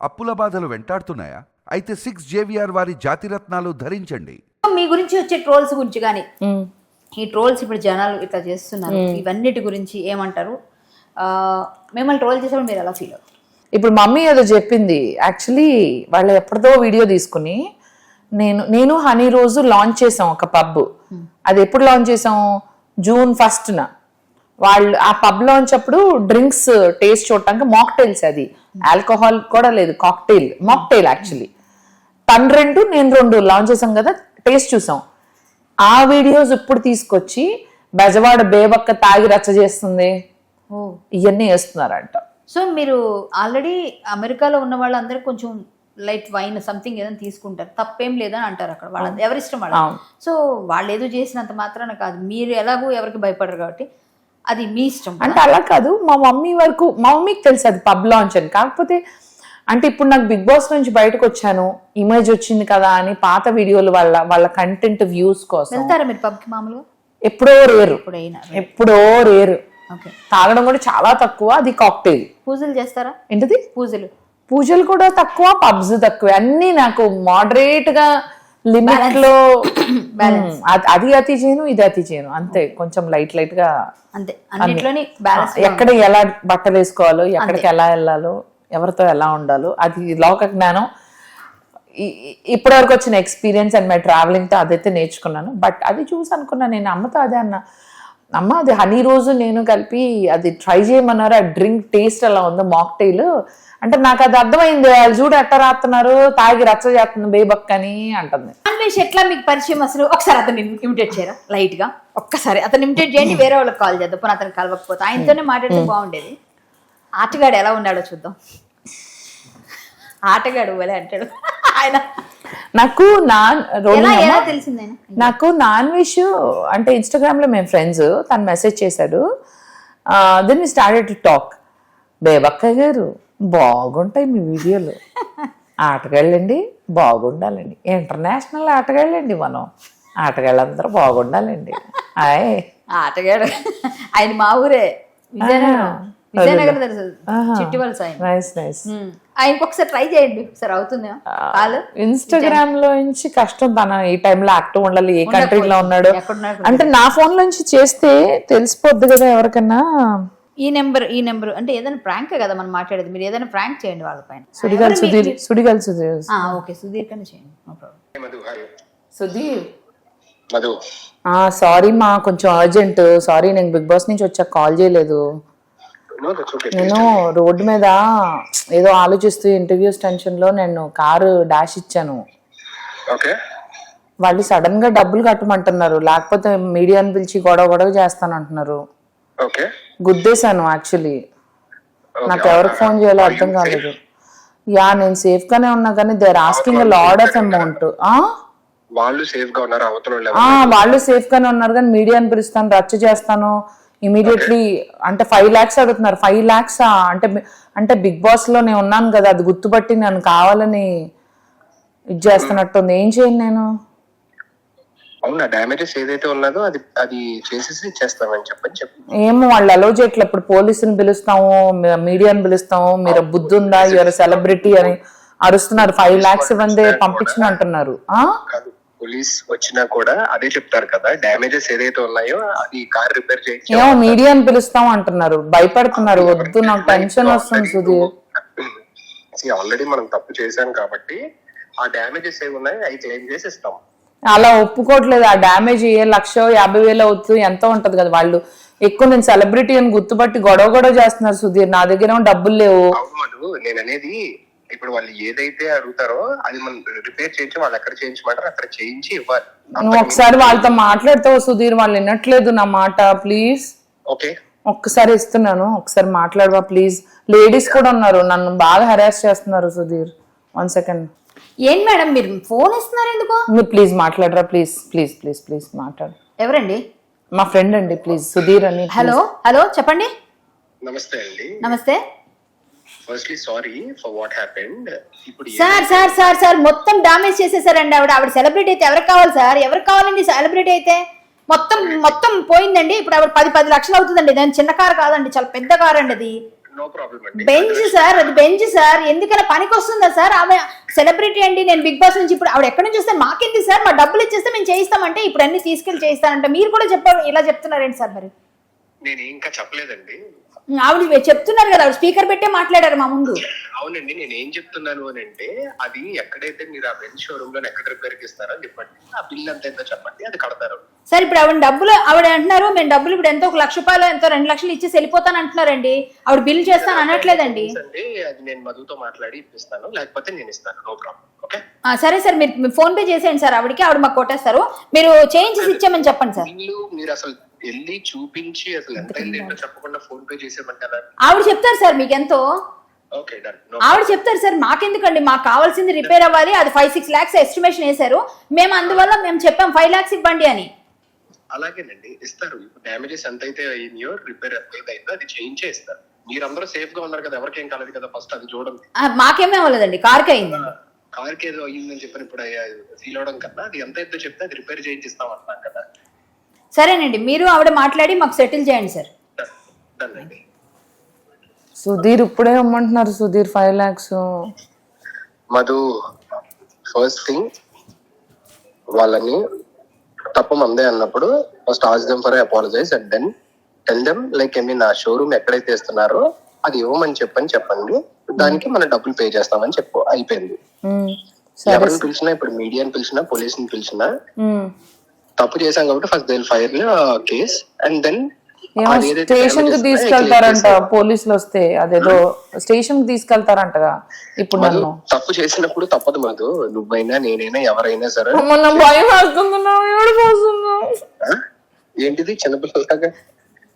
అప్పుల బాధలు వెంటాడుతున్నాయా? అయితే సిక్స్ జేవిఆర్ వారి జాతిరత్నాలు ధరించండి. మీ గురించి వచ్చే ట్రోల్స్ గురించి కానీ ఈ ట్రోల్స్ ఇప్పుడు జనాలు ఇట్లా చేస్తున్నారు. ఇవన్నిటి గురించి ఏమంటారు? ఆ, మిమ్మల్ని ట్రోల్ చేసేప్పుడు మీరు ఎలా ఫీల్ అవుతారు ఇప్పుడు మమ్మీ ఏదో చెప్పింది. యాక్చువల్లీ వాళ్ళు ఎప్పటిదో వీడియో తీసుకుని నేను నేను హనీ రోజు లాంచ్ చేసాం ఒక పబ్ అది ఎప్పుడు లాంచ్ చేసాం జూన్ ఫస్ట్న వాళ్ళు ఆ పబ్ లాంచ్ అప్పుడు డ్రింక్స్ టేస్ట్ చూడటానికి మాక్టైల్స్ అది. ఆల్కహాల్ కూడా లేదు కాక్టైల్ మాక్టైల్ యాక్చువల్లీ తను రెండు నేను రెండు లాంచ్ చేసాం కదా టేస్ట్ చూసాం ఆ వీడియోస్ ఇప్పుడు తీసుకొచ్చి బెజవాడ బేబక్క తాగి రచ్చ చేస్తుంది. ఇవన్నీ వేస్తున్నారంట. సో మీరు ఆల్రెడీ అమెరికాలో ఉన్న వాళ్ళందరూ కొంచెం లైట్ వైన్ సంథింగ్ ఏదైనా తీసుకుంటారు. తప్పేం లేదని అంటారు అక్కడ వాళ్ళ ఎవరిష్టం వాళ్ళ. సో వాళ్ళు ఏదో చేసినంత మాత్రాన కాదు. మీరు ఎలాగో ఎవరికి భయపడరు కాబట్టి అది మీ ఇష్టం అంటే అలా కాదు మా మమ్మీ వరకు మా మమ్మీకి తెలుసు అది పబ్ లాంచ్ అని. కాకపోతే అంటే ఇప్పుడు నాకు బిగ్ బాస్ నుంచి బయటకు వచ్చాను ఇమేజ్ వచ్చింది కదా అని పాత వీడియోలు వాళ్ళ వాళ్ళ కంటెంట్ వ్యూస్ కోసం. వెళ్తారా మీరు పబ్కి మామూలుగా? ఎప్పుడో రేరు. ఎప్పుడో రేరు. ఓకే. తాగడం కూడా చాలా తక్కువ అది కాక్టైల్ పూజలు చేస్తారా? ఏంటిది? పూజలు. పూజలు కూడా తక్కువ పబ్స్ తక్కువ. అన్ని నాకు మోడరేట్గా లిమిట్లో అది- అతి చేయను ఇది అతి చేయను అంతే కొంచెం లైట్ లైట్గా అంతే అన్నిట్లోని బ్యాలెన్స్ ఎక్కడ ఎలా బట్టలు వేసుకోవాలో ఎక్కడికి ఎలా వెళ్ళాలో ఎవరితో ఎలా ఉండాలో అది లోక జ్ఞానం. ఈ- ఇప్పటివరకు వచ్చిన ఎక్స్పీరియన్స్ అండ్ మై ట్రావెలింగ్తో అదైతే నేర్చుకున్నాను. బట్ అది చూసి అనుకున్నా నేను అమ్మతో అదే అన్న. అమ్మ అది హనీ రోజు నేను కలిపి అది ట్రై చేయమన్నారు. ఆ డ్రింక్ టేస్ట్ ఎలా ఉందో మాక్టైల్ అంటే నాకు అది అర్థమైంది వాళ్ళు చూడు ఎట్ట రాస్తున్నారు తాగి రచ్చ చేస్తుంది బేబక్ అని అంటుంది. అన్వేష్ ఎట్లా మీకు పరిచయం అసలు? ఒకసారి అతను ఇమిటేట్ చేయరా? లైట్గా? ఒక్కసారి. అతను ఇమిటేట్ చేయండి వేరే వాళ్ళకి కాల్ చేద్దాం. పోనీ అతను కలవకపోతే. ఆయనతోనే మాట్లాడితే బాగుండేది. ఆటగాడు ఎలా ఉన్నాడో చూద్దాం. ఆటగాడు ఎలా అంటాడు. ఆయన నాకు నాన్ నాకు నాన్ వెజ్ అంటే ఇన్స్టాగ్రామ్లో మేము ఫ్రెండ్స్ తను మెసేజ్ చేశాడు. Then started to talk Bebakkayya గారు బాగుంటాయి మీ వీడియోలు. ఆటగాళ్ళండి బాగుండాలండి. ఇంటర్నేషనల్ ఆటగాళ్ళండి మనం. ఆటగాళ్ళందరూ బాగుండాలండి. ఆయ్. ఆటగాడు. ఆయన మా ఊరే. విజయనగరం. విజయనగరం తెలుసు నైస్ నైస్. ఆయనకి ఒకసారి ట్రై చేయండి. ఒకసారి అవుతుందా? కాలు ఇన్స్టాగ్రామ్లో నుంచి కష్టం తన ఈ టైంలో యాక్టివ్ ఉండాలి ఏ కంట్రీలో ఉన్నాడు. అంటే నా ఫోన్ నుంచి చేస్తే తెలిసిపోద్ది కదా ఎవరికన్నా. ఈ నెంబర్ ఈ నెంబర్ అంటే ఏదైనా ప్రాంక్ కదా మనం మాట్లాడేది. మీరు ఏదైనా ప్రాంక్ చేయండి వాళ్ళ పైన. సుడిగాలి సుధీర్ సుడిగాలి సుధీర్. ఆ, ఓకే. సుధీర్ కన్నా చేయండి. No problem Madhu hi Sudheer. Madhu. Sorry మా కొంచెం అర్జెంట్ సారీ నేను బిగ్ బాస్ నుంచి వచ్చాక కాల్ చేయలేదు. నేను రోడ్డు మీద ఏదో ఆలోచిస్తూ ఇంటర్వ్యూస్ టెన్షన్లో నేను కారు డాష్ ఇచ్చాను. ఓకే వాళ్ళు సడన్గా డబ్బులు కట్టమంటున్నారు. లేకపోతే మీడియాని పిలిచి గొడవ గొడవ చేస్తాను అంటున్నారు గుద్దేశాను యాక్చువల్లీ. నాకు ఎవరికి ఫోన్ చేయాలో అర్థం కాలేదు. యా నేను సేఫ్ గానే ఉన్నా కానీ they are asking lot of amount వాళ్ళు సేఫ్గా ఉన్నారు వాళ్ళు సేఫ్ గానే ఉన్నారు కానీ మీడియాని పిలుస్తాను రచ్చ చేస్తాను. ఇమీడియట్లీ అంటే ఫైవ్ లాక్స్ అడుగుతున్నారు. ఫైవ్ లాక్స్ అంటే అంటే బిగ్ బాస్లో నేను ఉన్నాను కదా అది గుర్తుపట్టి నన్ను కావాలని ఇది చేస్తున్నట్టుంది. ఏం చేయను నేను? అవునా డ్యామేజెస్ ఏదైతే ఉన్నదో అది అది చేసేసి చేస్తామని చెప్పని చెప్పి. ఏమో వాళ్ళు అలో చేయట్లేదు ఇప్పుడు పోలీసుని పిలుస్తాము మీడియాని పిలుస్తాము మీరు బుద్ధి ఉందా యువర్ సెలబ్రిటీ అని అరుస్తున్నారు. ఫైవ్ లాక్స్ ఇవ్వండి పంపించిన అంటున్నారు. పోలీస్ వచ్చినా కూడా అదే చెప్తారు కదా డ్యామేజెస్ ఏదైతే ఉన్నాయో అది కార్ రిపేర్ చేయించి ఏమో మీడియాని పిలుస్తాం అంటున్నారు. భయపడుతున్నారు. వద్దు నాకు టెన్షన్ వస్తుంది సుధీర్. ఆల్రెడీ మనం తప్పు చేశాం కాబట్టి ఆ డ్యామేజెస్ ఏవి ఉన్నాయో అవి క్లెయిమ్ చేసి ఇస్తాం అలా ఒప్పుకోవట్లేదు. ఆ డ్యామేజ్ ఏ లక్ష యాభై వేలు అవుతుంది ఎంత ఉంటది కదా వాళ్ళు. ఎక్కువ నేను సెలబ్రిటీ అని గుర్తుపట్టి గొడవ గొడవ చేస్తున్నారు సుధీర్. నా దగ్గర ఏమో డబ్బులు లేవు. నేను అనేది ఇప్పుడు వాళ్ళు ఏదైతే అడుగుతారో అది మనం రిపేర్ చేయించి వాళ్ళు ఎక్కడ చేయించమంటారో అక్కడ చేయించి ఇవ్వాలి. నువ్వు ఒకసారి వాళ్ళతో మాట్లాడతావు సుధీర్ వాళ్ళు వినట్లేదు నా మాట ప్లీజ్. ఓకే. ఒక్కసారి ఇస్తున్నాను ఒకసారి మాట్లాడవా ప్లీజ్. లేడీస్ కూడా ఉన్నారు నన్ను బాగా హెరాస్ చేస్తున్నారు సుధీర్. వన్ సెకండ్ ఏం మేడం మీరు ఫోన్ ఇస్తున్నారు ఎందుకు? మీరు ప్లీజ్ మాట్లాడరా ప్లీజ్ ప్లీజ్ ప్లీజ్ ప్లీజ్ మాట్లాడు. ఎవరండి? మా ఫ్రెండ్ అండి ప్లీజ్ సుధీర్ అని హలో హలో చెప్పండి. నమస్తే అండి. నమస్తే. Firstly sorry for what happened ఇప్పుడు సార్ సార్ సార్ సార్ మొత్తం డామేజ్ చేసేసారండి ఆవిడ. ఆవిడ సెలబ్రిటీ అయితే ఎవరికి కావాలి సార్? ఎవరికి కావాలండి సెలబ్రిటీ అయితే? మొత్తం మొత్తం పోయిందండి. ఇప్పుడు ఆవిడ పది పది లక్షలు అవుతుందండి. దాని చిన్న కారు కాదండి. చాలా పెద్ద కారు అండి అది. బెంచ్ సార్ అది బెంచ్ సార్. ఎందుకలా పనికి వస్తుందా సార్? ఆమె సెలబ్రిటీ అండి. నేను బిగ్ బాస్ నుంచి ఇప్పుడు ఆవిడ ఎక్కడి నుంచి వస్తే మాకేంది సార్? మా డబ్బులు ఇచ్చేస్తే మేము చేయిస్తామంటే ఇప్పుడు అన్ని తీసుకెళ్ళి చేయిస్తానంటే మీరు కూడా చెప్పారు ఇలా చెప్తున్నారేంటి సార్ మరి? నేను ఇంకా చెప్పలేదండి. ఆవిడ చెప్తున్నారు కదా స్పీకర్ పెట్టే మాట్లాడారు మా ముందు. అవునండి నేను ఏం చెప్తున్నాను అని అంటే అది ఎక్కడైతే మీరు ఆ బెంచ్ షోరూమ్లో ఎక్కడ రిపేర్ ఇస్తారో చెప్పండి. ఆ బిల్ ఎంత ఎంతో చెప్పండి అది కడతారు. సార్ ఇప్పుడు ఆవిడ డబ్బులు ఆవిడ అంటున్నారు మేము డబ్బులు ఇప్పుడు ఎంతో ఒక లక్ష రూపాయలు ఎంతో రెండు లక్షలు ఇచ్చేసి వెళ్ళిపోతాను అంటున్నారండి. ఆవిడ బిల్ చేస్తాను అనట్లేదండి. అది నేను మధుతో మాట్లాడి ఇప్పిస్తాను లేకపోతే నేను ఇస్తాను నో ప్రాబ్లం ఓకే సరే సార్ మీరు ఫోన్ పే చేసేయండి సార్ ఆవిడకి ఆవిడ మాకు కొట్టేస్తారు. మీరు చేయించేసి ఇచ్చామని చెప్పండి సార్. మీరు అసలు వెళ్ళి చూపించి అసలు ఎంత అయింది ఏంటో చెప్పకుండా ఫోన్ పే చేసేయమంటారా? ఆవిడ చెప్తారు సార్ మీకు ఎంతో ఆవిడ చెప్తారు సార్ మాకెందుకండి? మాకు కావాల్సింది రిపేర్ అవ్వాలి అది ఫైవ్ సిక్స్ ల్యాక్స్ ఎస్టిమేషన్ వేశారు. మేము అందువల్ల మేము చెప్పాం ఫైవ్ ల్యాక్స్ ఇవ్వండి అని. అలాగేనండి ఇస్తారు. ఇప్పుడు డ్యామేజెస్ ఎంత అయితే అయ్యిందో రిపేర్ ఎంత అయిందో అది చేయించే ఇస్తారు. మీరందరూ సేఫ్గా ఉన్నారు కదా ఎవరికేం కాలేదు కదా ఫస్ట్ అది చూడండి. మాకేమీ అవ్వలేదండి కార్కి అయిందండి కార్కి ఏదో అయ్యిందని చెప్పని ఇప్పుడు ఫీల్ అవడం కన్నా అది ఎంత అయితే చెప్తే అది రిపేర్ చేయించిస్తాం అంటున్నాం కదా. సరేనండి మీరు ఆవిడ మాట్లాడి మాకు సెటిల్ చేయండి సార్. సుధీర్ ఇప్పుడే ఇమ్మంటున్నారు Sudheer five lakhs. Madhu first thing వాళ్ళని తప్పు మందే అన్నప్పుడు first ask them for apologize and then tell them like I mean ఆ షోరూమ్ ఎక్కడైతే ఇస్తున్నారో అది ఇవ్వమని చెప్పని చెప్పండి. దానికి మనం డబ్బులు పే చేస్తామని చెప్పు. అయిపోయింది. సరే ఎవరిని పిలిచినా ఇప్పుడు మీడియాని పిలిచినా పోలీసుని పిలిచినా. తప్పు చేశాం కాబట్టి first they fire case and then స్టేషన్కి తీసుకెళ్తారంట పోలీసులు వస్తే అదేదో స్టేషన్కి తీసుకెళ్తారంటగా ఇప్పుడు నన్ను. తప్పు చేసినప్పుడు తప్పదు మధు నువ్వైనా నేనైనా ఎవరైనా సరే. మొన్న భయం వేస్తుంది? ఏంటిది చిన్నపిల్లలాగా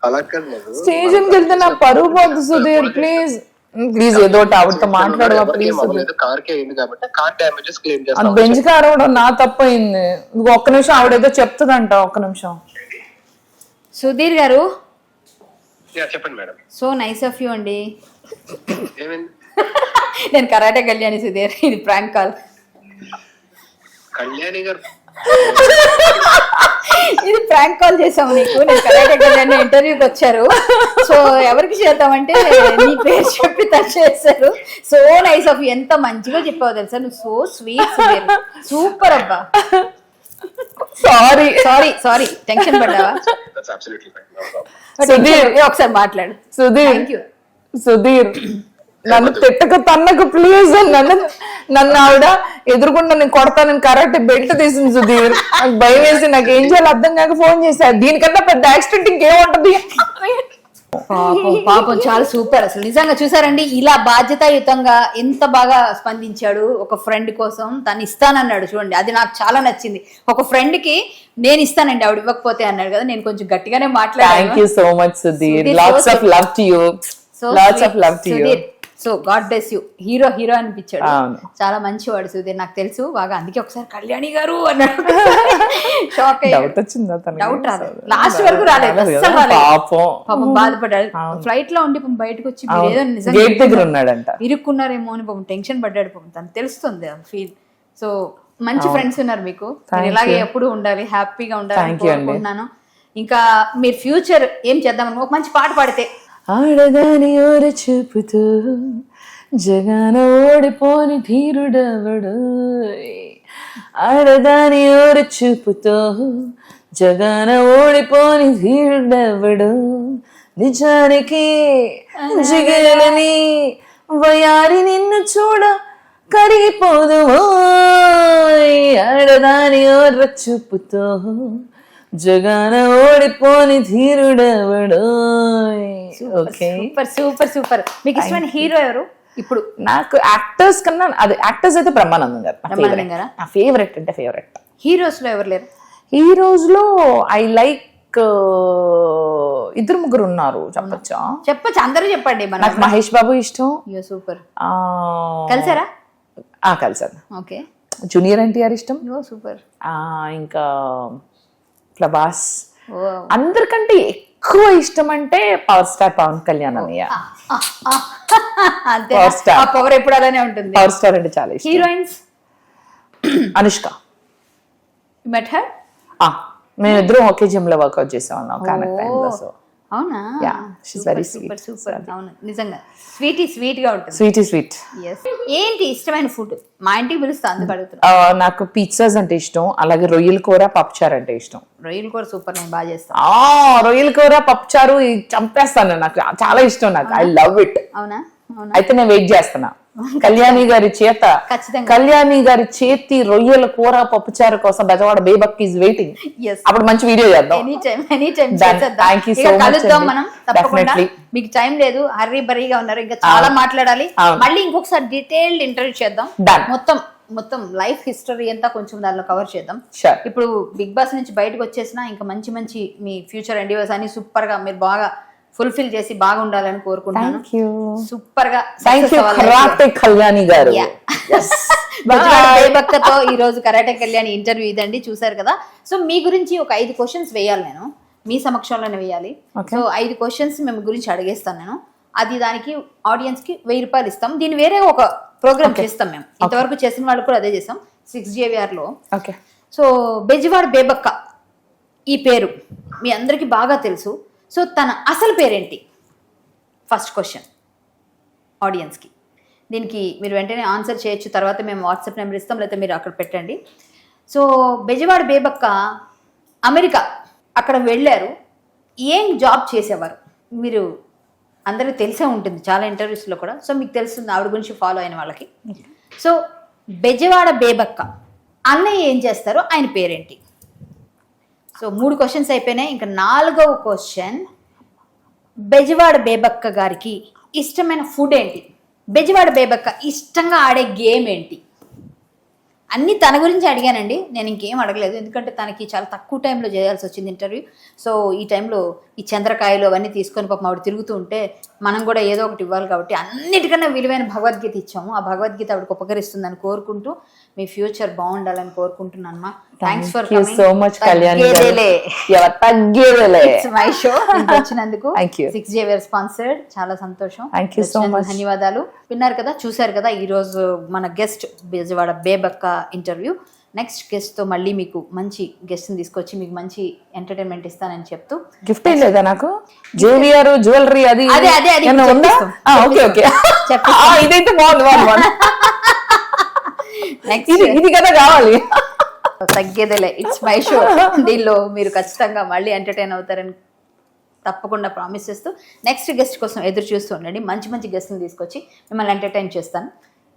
అలా కాదు స్టేషన్కి వెళ్తే నా పరువు పోద్దు సుధీర్ ప్లీజ్ ప్లీజ్ ఏదో ఆవిడతో మాట్లాడవా ప్లీజ్ కార్కి అయింది కాబట్టి కార్ డ్యామేజెస్ క్లెయిమ్ అది చేస్తాం బెంచ్ కార్ అవ్వడం నా తప్పు అయింది నువ్వు ఒక్క నిమిషం ఆవిడేదో చెప్తుందంట ఒక్క నిమిషం. సుధీర్ గారు? చెప్పండి madam. So nice of you అండి. నేను కరాటే కళ్యాణి సుధీర్ ఇది ప్రాంక్ కాల్. కళ్యాణి గారు. ఇది ప్రాంక్ కాల్ చేసాము నీకు. నేను ఇంటర్వ్యూకి వచ్చారు. సో ఎవరికి చేద్దామంటే నీ పేరు చెప్పి టచ్ చేశారు. సో నైస్ ఆఫ్ ఎంత మంచిగా చెప్పావు తెలుసా? నువ్వు సో స్వీట్ సూపర్ అబ్బా. సారీ సారీ సారీ టెన్షన్ పడ్డావా? సుధీర్. ఒకసారి మాట్లాడు. సుధీర్. Thank you Sudheer. నన్ను తిట్టక తన్నకు ప్లీజ్ నన్ను నన్ను ఆవిడ ఎదురుకుండా నేను కొడతానని కరెక్ట్ బెల్ట్ తీసింది సుధీర్. నాకు భయం వేసి నాకు ఏం చేయాలో అర్థం కాక ఫోన్ చేశారు దీనికన్నా పెద్ద యాక్సిడెంట్ ఇంకేముంటది? పాపం పాపం చాలా సూపర్ అసలు. నిజంగా చూసారండి ఇలా బాధ్యతాయుతంగా ఎంత బాగా స్పందించాడు ఒక ఫ్రెండ్ కోసం. తను ఇస్తానన్నాడు చూడండి అది నాకు చాలా నచ్చింది. ఒక ఫ్రెండ్కి నేను ఇస్తానండి ఆవిడ ఇవ్వకపోతే అన్నాడు కదా నేను కొంచెం గట్టిగానే థ్యాంక్ మాట్లాడాను you so much Sudheer. Lots of love to you lots of love to you so God bless you. Hero hero అనిపించాడు. చాలా మంచివాడు సుధీర్ నాకు తెలుసు. బాగా అందుకే ఒకసారి కళ్యాణి గారు అన్నాడు షాక్ డౌట్ వచ్చిందా తనకి? డౌట్ రాలేదు. లాస్ట్ వరకు రాలేదు అస్సలు పాపం. బాధపడ్డాడు. ఫ్లైట్లో ఉండి బయటకు వచ్చి ఏదో నిజంగా ఇరుక్కున్నారేమో అని పాపం టెన్షన్ పడ్డాడు పాపం. తను తెలుస్తుంది ఫీల్ సో మంచి ఫ్రెండ్స్ ఉన్నారు మీకు. ఇలాగే ఎప్పుడు ఉండాలి హ్యాపీగా అండి. కోరుకుంటున్నాను. ఇంకా మీరు ఫ్యూచర్ ఏం చేద్దామని ఒక మంచి పాట పాడితే ఆడదాని ఓర చూపుతూ జగాన ఓడిపోని ధీరుడవడు? ఆడదాని ఓర చూపుతో జగాన ఓడిపోని ధీరుడవడు? నిజానికి జిగలని వయారి నిన్ను చూడ కరిగిపోదు ఆడదాని ఓర చూపుతో జగాన ఓడిపోని ధీరుడవడు? ఓకే సూపర్ సూపర్ సూపర్ మీకు ఇష్టమైన హీరో ఎవరు? ఇప్పుడు నాకు యాక్టర్స్ కన్నా అది యాక్టర్స్ అయితే బ్రహ్మానందం గారు నా బ్రహ్మానందం favorite. గారా? నా ఫేవరెట్ అంటే ఫేవరెట్ హీరోస్లో ఎవరు లేరు? ఈ రోజులో ఐ లైక్ ఇద్దరు ముగ్గురు ఉన్నారు చెప్పచ్చా? చెప్పచ్చు అందరూ చెప్పండి నాకు మహేష్ బాబు ఇష్టం. సూపర్. ఆ, కలిసారా? ఆ, కలిసాను. ఓకే. జూనియర్ ఎన్టీఆర్ ఇష్టం. సూపర్. ఆ, ఇంకా ప్రభాస్. అందరికంటే ఎక్కువ ఇష్టం అంటే పవర్ స్టార్ పవన్ కళ్యాణ్ అన్నయ్య. ఆ పవర్ ఎప్పుడు అలానే ఉంటుంది. పవర్ స్టార్ అంటే చాలా ఇష్టం. హీరోయిన్స్ అనుష్క. మెట్ హర్ ఆ, మేమిద్దరం ఒకే జిమ్లో వర్కౌట్ చేసేవాళ్ళం. కనెక్ట్ టైంలో సో అవునా? Yeah, she's very super. Super అవును నిజంగా. స్వీట్ స్వీట్గా ఉంటుంది. Sweet sweet Yes. ఏంటి ఇష్టమైన ఫుడ్ మా ఇంటికి పిలుస్తా అందుకు అడుగుతున్నా. నాకు పిజ్జాస్ అంటే ఇష్టం. అలాగే రొయ్యల కూర పప్పుచారు అంటే ఇష్టం. రొయ్యలు కూడా సూపర్ నేను బాగా చేస్తాను రొయ్యల కూర పప్పుచారు చంపేస్తాను. నాకు చాలా ఇష్టం నాకు. ఐ లవ్ ఇట్ అవునా? అవునా? అయితే నేను వెయిట్ చేస్తున్నా. కళ్యాణి గారి చేత. కళ్యాణి గారి చేతి రొయ్యల కూర పప్పుచారు కోసం బెజవాడ బేబక్ ఈజ్ వెయిటింగ్ అప్పుడు మంచి వీడియో చేద్దాం. మనం తప్పకుండా. మీకు టైం లేదు హర్రీ బరీగా ఉన్నారు ఇంకా చాలా మాట్లాడాలి. మళ్ళీ ఇంకొకసారి డీటెయిల్డ్ ఇంటర్వ్యూ చేద్దాం. మొత్తం మొత్తం లైఫ్ హిస్టరీ అంతా కొంచెం దానిలో కవర్ చేద్దాం. ఇప్పుడు బిగ్ బాస్ నుంచి బయటకు వచ్చేసిన ఇంకా మంచి మంచి మీ ఫ్యూచర్ ఎండివర్స్ అన్ని సూపర్గా మీరు బాగా ఫుల్ఫిల్ చేసి బాగా ఉండాలని కోరుకుంటున్నాను సూపర్గా కళ్యాణి గారు. ఈ రోజు కరాటే కళ్యాణ్ ఇంటర్వ్యూ ఇదండి చూసారు కదా. సో మీ గురించి ఒక ఐదు క్వశ్చన్స్ వేయాలి నేను. మీ సమక్షంలోనే వేయాలి. సో ఐదు క్వశ్చన్స్ మేము గురించి అడిగేస్తాను నేను. అది దానికి ఆడియన్స్కి వెయ్యి రూపాయలు ఇస్తాం. దీని వేరే ఒక ప్రోగ్రామ్ చేస్తాం మేము. ఇంతవరకు చేసిన వాళ్ళు కూడా అదే చేస్తాం. సిక్స్ జేవిఆర్లో. ఓకే సో బెజవాడ బేబక్క ఈ పేరు మీ అందరికీ బాగా తెలుసు. సో తన అసలు పేరేంటి? ఫస్ట్ క్వశ్చన్ ఆడియన్స్కి దీనికి మీరు వెంటనే ఆన్సర్ చేయొచ్చు. తర్వాత మేము వాట్సాప్ నెంబర్ ఇస్తాం. లేకపోతే మీరు అక్కడ పెట్టండి. So Bezawada Bebakka America. అక్కడ వెళ్ళారు. ఏం జాబ్ చేసేవారు? మీరు అందరికీ తెలిసే ఉంటుంది. చాలా ఇంటర్వ్యూస్లో కూడా. సో మీకు తెలుస్తుంది ఆవిడ గురించి ఫాలో అయిన వాళ్ళకి. సో బెజవాడ బేబక్క. అన్నయ్య ఏం చేస్తారు? ఆయన పేరేంటి? సో మూడు క్వశ్చన్స్ అయిపోయినాయి. ఇంకా నాలుగవ క్వశ్చన్ బెజవాడ బేబక్క గారికి ఇష్టమైన ఫుడ్ ఏంటి? బెజవాడ బేబక్క ఇష్టంగా ఆడే గేమ్ ఏంటి? అన్నీ తన గురించి అడిగానండి. నేను ఇంకేం అడగలేదు. ఎందుకంటే తనకి చాలా తక్కువ టైంలో చేయాల్సి వచ్చింది ఇంటర్వ్యూ సో ఈ టైంలో ఈ చంద్రకాయలు అవన్నీ తీసుకొని పాపం ఆవిడ తిరుగుతూ ఉంటే మనం కూడా ఏదో ఒకటి ఇవ్వాలి కాబట్టి అన్నిటికన్నా విలువైన భగవద్గీత ఇచ్చాము. ఆ భగవద్గీత ఆవిడకి ఉపకరిస్తుందని కోరుకుంటూ మీ ఫ్యూచర్ బాగుండాలని కోరుకుంటున్నాను మా thanks for so much Kalyani my show వచ్చినందుకు. సిక్స్ జేవియర్ స్పాన్సర్డ్ చాలా సంతోషం. వచ్చినందుకు much. ధన్యవాదాలు. విన్నారు కదా చూశారు కదా ఈ రోజు మన guest Bezawada Bebakka interview next గెస్ట్తో మళ్ళీ మీకు మంచి గెస్ట్ని తీసుకొచ్చి మీకు మంచి ఎంటర్టైన్మెంట్ ఇస్తానని చెప్తూ గిఫ్ట్ ఏం లేదా నాకు? జేవిఆర్ జ్యువెలరీ అది అదే, అదే. Okay okay. ఇదైతే బాగుంది. ఇది ఇది కదా కావాలి. తగ్గేదేలే. ఇట్స్ మై షో దీనిలో మీరు ఖచ్చితంగా మళ్ళీ ఎంటర్టైన్ అవుతారని తప్పకుండా ప్రామిస్ చేస్తూ నెక్స్ట్ గెస్ట్ కోసం ఎదురు చూస్తూ ఉండండి. మంచి మంచి గెస్ట్ని తీసుకొచ్చి మిమ్మల్ని ఎంటర్టైన్ చేస్తాను.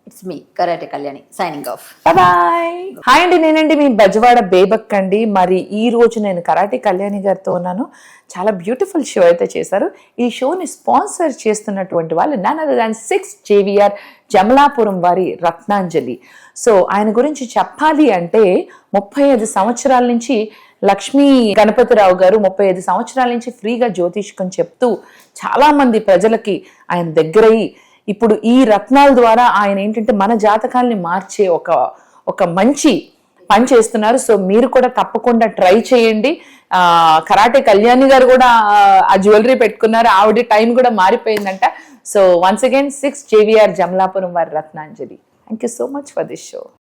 It's me karate Kalyani signing off bye hi అండి నేనండి మీ బజవాడ బేబక్ అండి. మరి ఈ రోజు నేను కరాటే కళ్యాణి గారితో ఉన్నాను. చాలా బ్యూటిఫుల్ షో అయితే చేశారు. ఈ షోని స్పాన్సర్ చేస్తున్నటువంటి వాళ్ళు none other than six JVR Jamalapuram వారి రత్నాంజలి సో ఆయన గురించి చెప్పాలి అంటే ముప్పై ఐదు సంవత్సరాల నుంచి లక్ష్మీ గణపతిరావు గారు ముప్పై ఐదు సంవత్సరాల నుంచి ఫ్రీగా జ్యోతిష్కం చెప్తూ చాలామంది ప్రజలకి ఆయన దగ్గరయ్యి ఇప్పుడు ఈ రత్నాల ద్వారా ఆయన ఏంటంటే మన జాతకాల్ని మార్చే ఒక ఒక మంచి పని చేస్తున్నారు. సో మీరు కూడా తప్పకుండా ట్రై చేయండి. ఆ కరాటే కళ్యాణి గారు కూడా ఆ జ్యువెలరీ పెట్టుకున్నారు. ఆవిడ టైం కూడా మారిపోయిందంట. So once again six JVR Jamalapuram వారి Ratnanjali. Thank you so much for this show